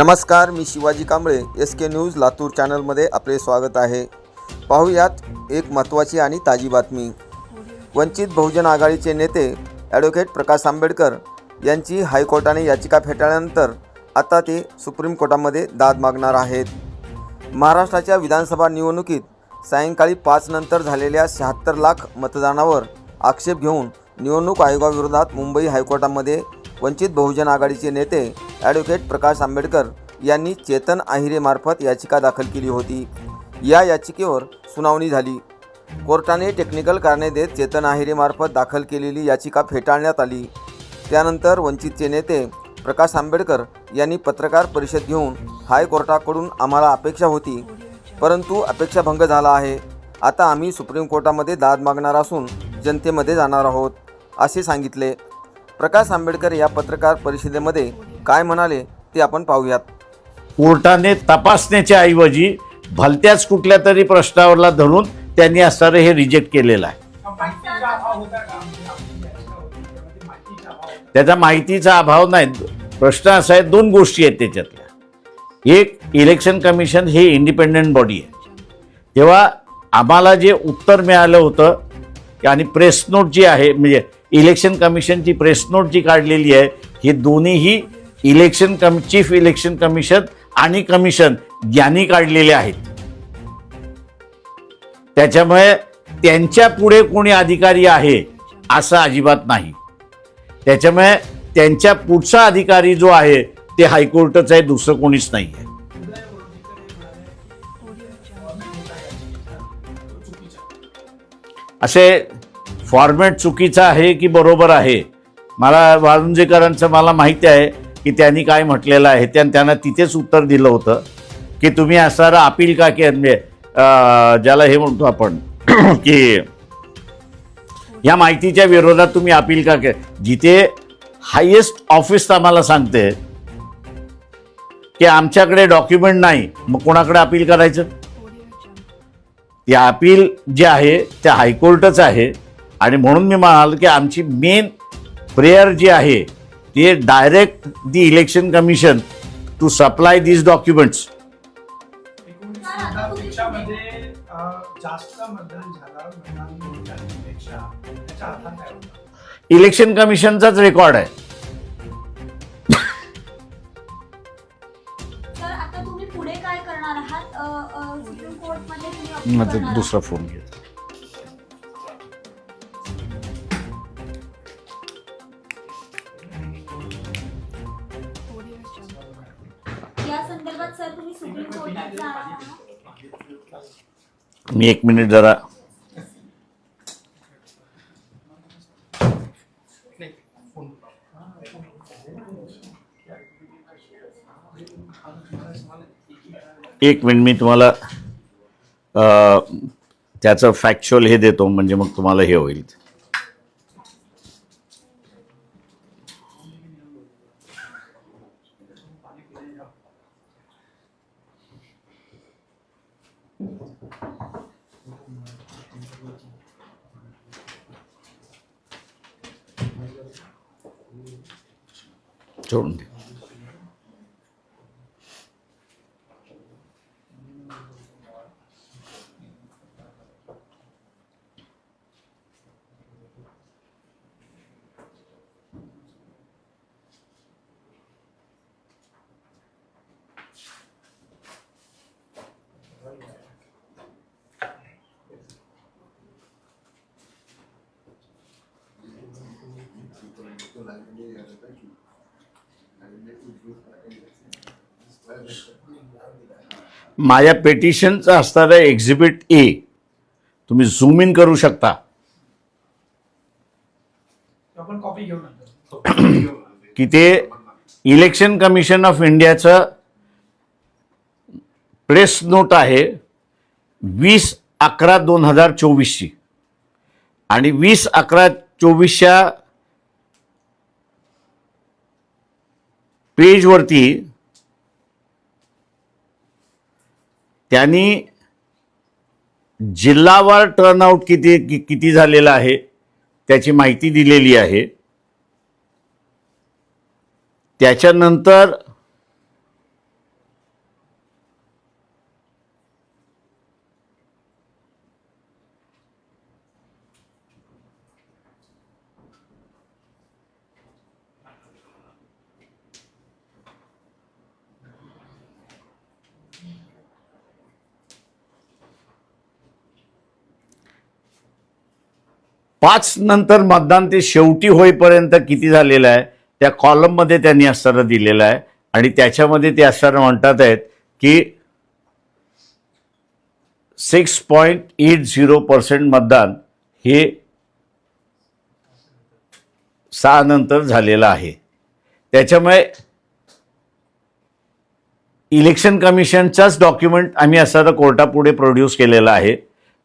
नमस्कार मी Shivaji Kamble S K news Latur चॅनलमध्ये आपले स्वागत आहे. पाहूयात एक महत्त्वाची आणि ताजी बातमी. वंचित बहुजन आघाडीचे नेते ॲडव्होकेट प्रकाश आंबेडकर यांची हायकोर्टाने याचिका फेटाळल्यानंतर आता ते सुप्रीम कोर्टामध्ये दाद मागणार आहेत. महाराष्ट्राच्या विधानसभा निवडणुकीत सायंकाळी पाचनंतर झालेल्या शहात्तर लाख मतदानावर आक्षेप घेऊन निवडणूक आयोगाविरोधात मुंबई हायकोर्टामध्ये वंचित बहुजन आघाडीचे नेते ॲडव्होकेट प्रकाश आंबेडकर यांनी चेतन आहिरेमार्फत याचिका दाखल केली होती. या याचिकेवर सुनावणी झाली. कोर्टाने टेक्निकल कारणे देत चेतन आहिरेमार्फत दाखल केलेली याचिका फेटाळण्यात आली. त्यानंतर वंचितचे नेते प्रकाश आंबेडकर यांनी पत्रकार परिषद घेऊन हायकोर्टाकडून आम्हाला अपेक्षा होती परंतु अपेक्षाभंग झाला आहे. आता आम्ही सुप्रीम कोर्टामध्ये दाद मागणार असून जनतेमध्ये जाणार आहोत असे सांगितले. प्रकाश आंबेडकर या पत्रकार परिषदेमध्ये काय म्हणाले ते आपण पाहूयात. कोर्टाने तपासण्याच्या ऐवजी भलत्याच कुठल्या तरी प्रश्नावरला धरून त्यांनी असणारं हे रिजेक्ट केलेलं आहे. त्याचा माहितीचा अभाव नाही. प्रश्न असा आहे दोन गोष्टी आहेत त्याच्यातल्या. एक इलेक्शन कमिशन हे इंडिपेंडंट बॉडी आहे. तेव्हा आम्हाला जे उत्तर मिळालं होतं आणि प्रेस नोट जी आहे म्हणजे इलेक्शन कमिशनची प्रेस नोट जी काढलेली आहे ही दोन्हीही election cum chief election commission आणि कमिशन यांनी काढलेले आहेत. त्याच्यामुळे त्यांच्या पुढे कोणी अधिकारी आहे असं अजिबात नाही. त्याच्यामुळे त्यांच्या पुढचा अधिकारी जो आहे ते हायकोर्टच आहे दुसरं कोणीच नाही आहे असे फॉर्मॅट चुकीचा आहे की बरोबर आहे? मला वाळुंजेकरांचं मला माहिती आहे की त्यांनी काय म्हटलेलं आहे. त्या त्यांना तिथेच उत्तर दिलं होतं की तुम्ही असणारं अपील का के म्हणजे ज्याला हे म्हणतो आपण की या माहितीच्या विरोधात तुम्ही अपील का के जिथे हायेस्ट ऑफिस आम्हाला सांगते की आमच्याकडे डॉक्युमेंट नाही मग कोणाकडे अपील करायचं? ते अपील जे आहे ते हायकोर्टच आहे. आणि म्हणून मी म्हणाल की आमची मेन प्रेयर जी आहे ते direct the election commission to supply these documents election कमिशनचाच record आहे. पुढे काय करणार आहात? सुप्रीम मग ते करणार दुसरा फोन घे आहात? या संदर्भात सर तुम्ही सुप्रीम कोर्टात जाणार आहात? मी एक मिनिट जरा एक मिनिट मी तुम्हाला त्याचं फॅक्च्युअल हे देतो म्हणजे मग तुम्हाला हे होईल. सोडून दे. माझ्या पेटिशनचं असणारं एक्झिबिट ए तुम्ही झूम इन करू शकता. की ते इलेक्शन कमिशन ऑफ इंडियाचं प्रेस नोट आहे वीस अकरा दोन हजार चोवीसची. आणि वीस अकरा चोवीसच्या पेजवरती त्यांनी जिल्हावार टर्नआउट किती कि- किती झालेला आहे त्याची माहिती दिलेली आहे. त्याच्यानंतर पाच नंतर मतदान ते शेवटी होईपर्यंत किती झालेलं आहे त्या कॉलममध्ये त्यांनी असताना दिलेलं आहे. आणि त्याच्यामध्ये ते असताना म्हणतात आहेत की six point eight zero percent मतदान हे सहा नंतर झालेलं आहे. त्याच्यामुळे इलेक्शन कमिशनचाच डॉक्युमेंट आम्ही असताना कोर्टापुढे प्रोड्यूस केलेला आहे.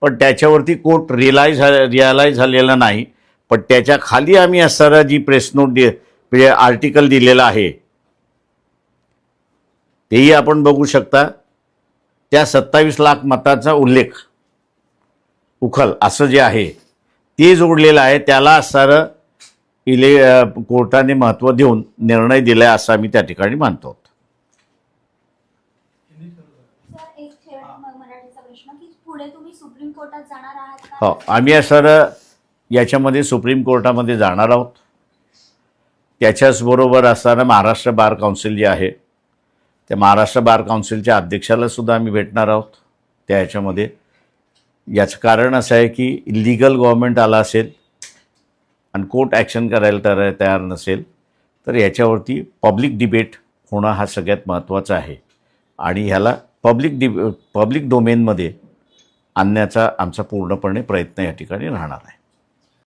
पण त्याच्यावरती कोर्ट रिलाईज रिअलाईज झालेला नाही. पण त्याच्याखाली आम्ही असताना जी प्रेस नोट दि म्हणजे आर्टिकल दिलेलं आहे तेही आपण बघू शकता. त्या सत्तावीस लाख मताचा उल्लेख उखल असं जे आहे ते जोडलेलं आहे. त्याला असणारं इले कोर्टाने महत्त्व देऊन निर्णय दिला आहे असं आम्ही त्या ठिकाणी मानतो सर एक शेवट म- मराठीचा प्रश्न की पुढे तुम्ही सुप्रीम कोर्टात जाणार आहात का? हो आम्ही असं याच्यामध्ये सुप्रीम कोर्टामध्ये जाणार आहोत. त्याच्याचबरोबर असताना महाराष्ट्र बार काउन्सिल जे आहे त्या महाराष्ट्र बार काउन्सिलच्या अध्यक्षालासुद्धा आम्ही भेटणार आहोत. त्या ह्याच्यामध्ये याचं कारण असं आहे की लिगल गव्हर्मेंट आला असेल आणि कोर्ट ॲक्शन करायला तर तयार नसेल तर याच्यावरती पब्लिक डिबेट होणं हा सगळ्यात महत्त्वाचा आहे. आणि ह्याला पब्लिक डि पब्लिक डोमेनमध्ये आणण्याचा आमचा पूर्णपणे प्रयत्न या ठिकाणी राहणार आहे.